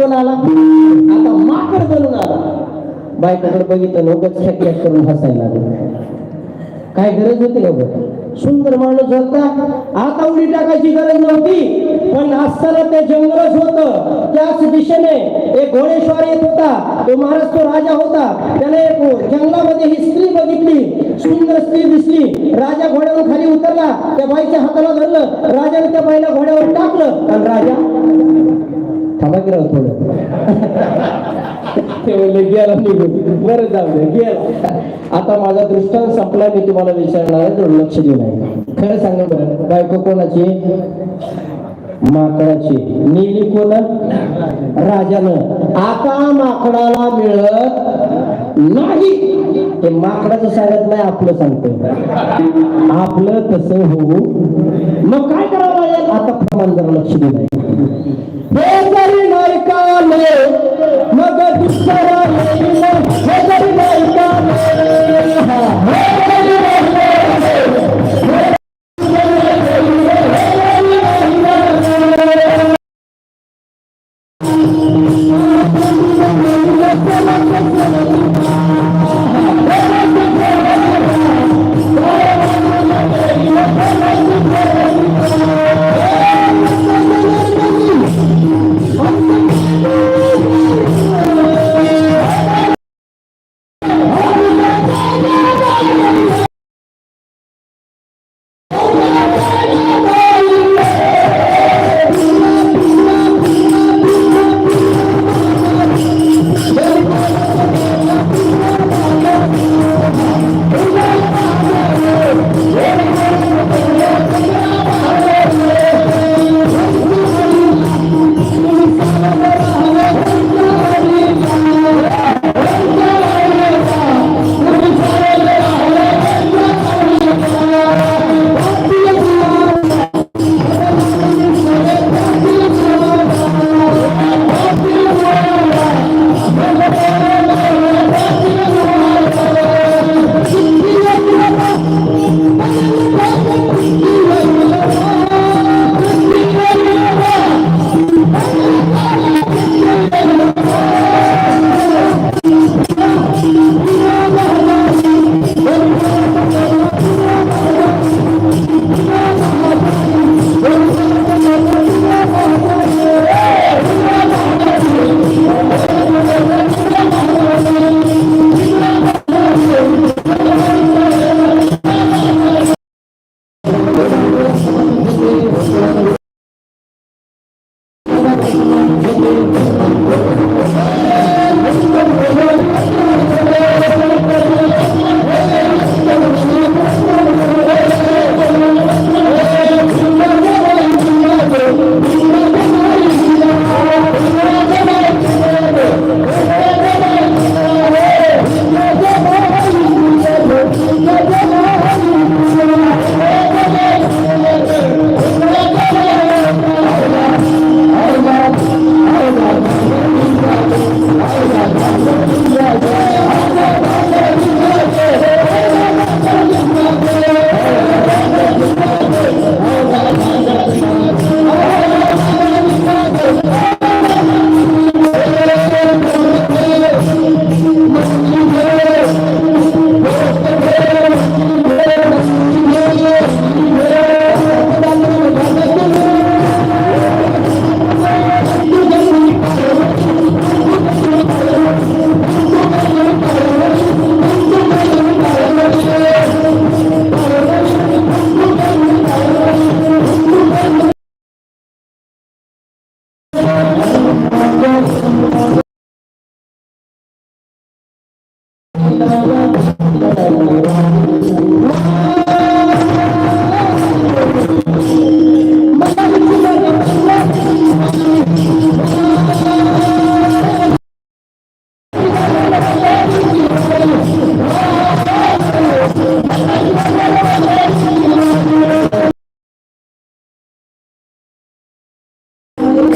कोण आला? आता माकड बनून आला. बायकाकडे बघितलं लोकच खेट करून हसायला लागले. काय गरज होती लोक? सुंदर माणूस होता. आता उडी टाकायची गरज नव्हती. पण असताना ते जंगलच होत. त्याच दिशेने एक घोडेश्वर येत होता. तो महाराज तो राजा होता. त्याने एक जंगलामध्ये ही स्त्री बघितली. सुंदर स्त्री दिसली. राजा घोड्यावर खाली उतरला. त्या बाईच्या हाताला धरलं. राजाने त्या बाईला घोड्यावर टाकलं. आणि राजा मला की थोडं. ते म्हणले गेला निघून. बरं जाऊ दे गेला आता माझा दृष्टांत संपला मी तुम्हाला विचारणार आहे तर लक्ष देऊ नये खरं सांगा बरं बायको कोणाची? माकडाची. नेली कोण? राजानं. आता माकडाला मिळत नाही. ते माकडाचं सांगत नाही आपलं सांगतो आपलं तसं होऊ. मग काय करावं लागेल? आता प्रमाण जरा लक्ष देऊ नये काले मगर सवाले मगर नहीं काले हाँ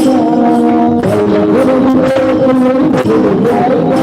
Thank you.